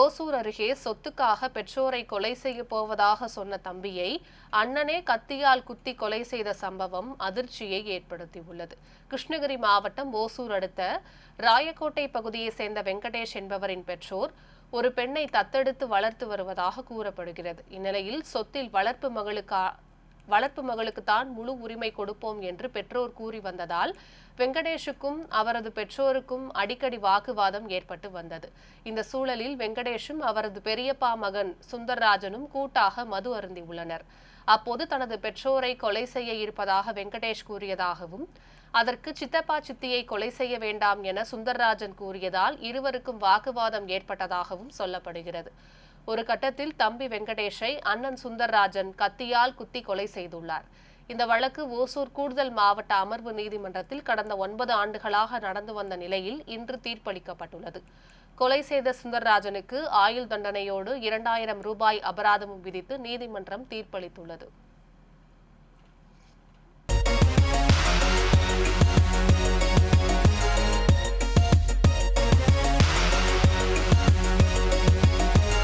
ஓசூர் அருகே சொத்துக்காக பெற்றோரை கொலை செய்ய போவதாக சொன்ன தம்பியை அண்ணனே கத்தியால் குத்தி கொலை செய்த சம்பவம் அதிர்ச்சியை ஏற்படுத்தியுள்ளது. கிருஷ்ணகிரி மாவட்டம் ஓசூர் அடுத்த ராயக்கோட்டை பகுதியைச் சேர்ந்த வெங்கடேஷ் என்பவரின் பெற்றோர் ஒரு பெண்ணை தத்தெடுத்து வளர்த்து வருவதாக கூறப்படுகிறது. இந்நிலையில் சொத்தில் வளர்ப்பு மகளுக்கா வளர்ப்பு மகளுக்கு தான் முழு உரிமை கொடுப்போம் என்று பெற்றோர் கூறி வந்ததால் வெங்கடேஷுக்கும் அவரது பெற்றோருக்கும் அடிக்கடி வாக்குவாதம் ஏற்பட்டு வந்தது. இந்த சூழலில் வெங்கடேஷும் அவரது பெரியப்பா மகன் சுந்தர்ராஜனும் கூட்டாக மது அருந்தியுள்ளனர் அப்போது தனது பெற்றோரை கொலை செய்ய இருப்பதாக வெங்கடேஷ் கூறியதாகவும் அதற்கு சித்தப்பா சித்தியை கொலை செய்ய வேண்டாம் என சுந்தர்ராஜன் கூறியதால் இருவருக்கும் வாக்குவாதம் ஏற்பட்டதாகவும் சொல்லப்படுகிறது. ஒரு கட்டத்தில் தம்பி வெங்கடேஷை அண்ணன் சுந்தர்ராஜன் கத்தியால் குத்தி கொலை செய்துள்ளார். இந்த வழக்கு ஓசூர் கூடுதல் மாவட்ட அமர்வு நீதிமன்றத்தில் கடந்த ஒன்பது ஆண்டுகளாக நடந்து வந்த நிலையில் இன்று தீர்ப்பளிக்கப்பட்டுள்ளது. கொலை செய்த சுந்தர்ராஜனுக்கு ஆயுள் தண்டனையோடு இரண்டாயிரம் ரூபாய் அபராதமும் விதித்து நீதிமன்றம் தீர்ப்பளித்துள்ளது.